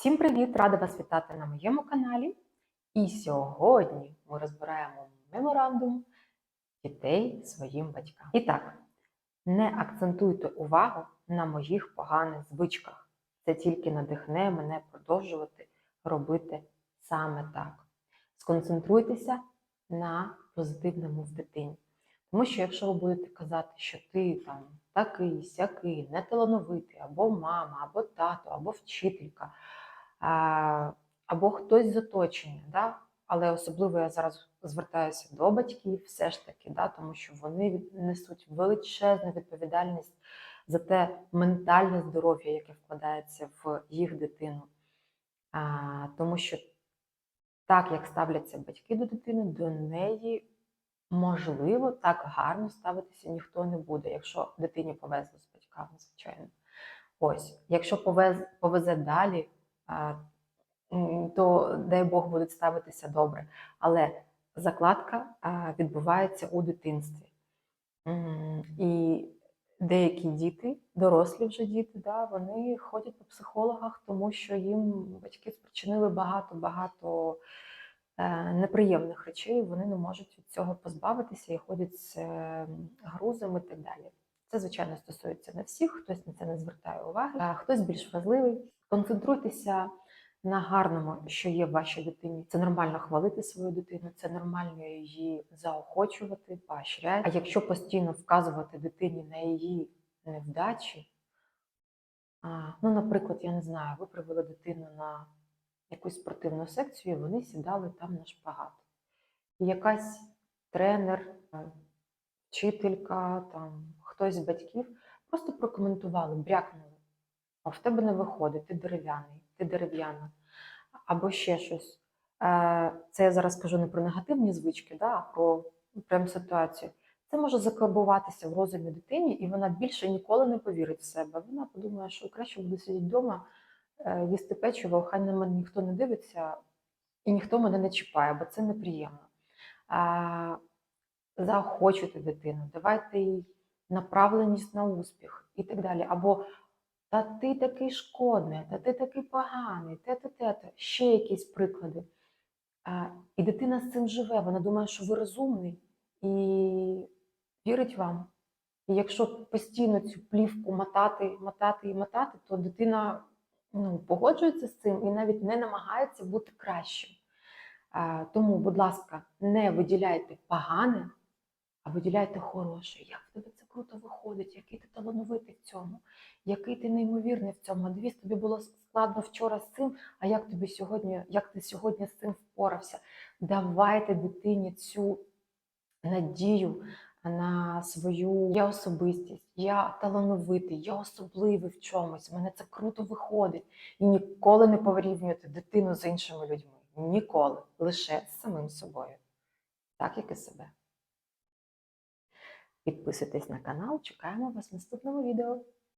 Всім привіт! Рада вас вітати на моєму каналі. І сьогодні ми розбираємо меморандум дітей своїм батькам. І так, не акцентуйте увагу на моїх поганих звичках. Це тільки надихне мене продовжувати робити саме так. Сконцентруйтеся на позитивному в дитині. Тому що якщо ви будете казати, що ти там такий, сякий, неталановитий, або мама, або тато, або вчителька, або хтось з оточення, да? але особливо я зараз звертаюся до батьків, все ж таки, да? тому що вони несуть величезну відповідальність за те ментальне здоров'я, яке вкладається в їх дитину. А, тому що так, як ставляться батьки до дитини, до неї можливо так гарно ставитися ніхто не буде, якщо дитині повезло з батьками, звичайно. Ось, якщо повез, повезе далі, то дай Бог будуть ставитися добре. Але закладка відбувається у дитинстві. І деякі діти, дорослі вже діти, да, вони ходять по психологах, тому що їм батьки спричинили багато-багато е, неприємних речей, вони не можуть від цього позбавитися і ходять з е, грузом і так далі. Це, звичайно, стосується не всіх, хтось на це не звертає уваги, а хтось більш вразливий. Концентруйтеся на гарному, що є в вашій дитині. Це нормально хвалити свою дитину, це нормально її заохочувати, поощряти. А якщо постійно вказувати дитині на її невдачі, ну, наприклад, я не знаю, ви привели дитину на якусь спортивну секцію, і вони сідали там на шпагат. І якась тренер, е, вчителька, там, хтось з батьків просто прокоментували, брякнули. А в тебе не виходить, ти дерев'яний, ти дерев'яна. Або ще щось. Е, Це я зараз кажу не про негативні звички, да, а про прям ситуацію. Це може закарбуватися в розумі дитині, і вона більше ніколи не повірить в себе. Вона подумає, що краще буду сидіти вдома, е, їсти печиво, хай на мене ніхто не дивиться, і ніхто мене не чіпає, бо це неприємно. Заохочуйте дитину, давайте їй направленість на успіх і так далі. Або та ти такий шкодний, та ти такий поганий, те-те-те, ще якісь приклади. А, І дитина з цим живе, вона думає, що ви розумний і вірить вам. І якщо постійно цю плівку мотати, мотати і мотати, то дитина ну, погоджується з цим і навіть не намагається бути кращим. А, Тому, будь ласка, не виділяйте погане, а виділяйте хороше. Як в тебе це круто виходить, який ти талановитий в цьому, який ти неймовірний в цьому. Дивись, тобі було складно вчора з цим, а як тобі сьогодні, як ти сьогодні з цим впорався? Давайте дитині цю надію на свою я особистість, я талановитий, я особливий в чомусь. в Мене це круто виходить. І ніколи не порівнювати дитину з іншими людьми. Ніколи. Лише з самим собою. Так, як і себе. Підписуйтесь на канал, чекаємо вас в наступному відео.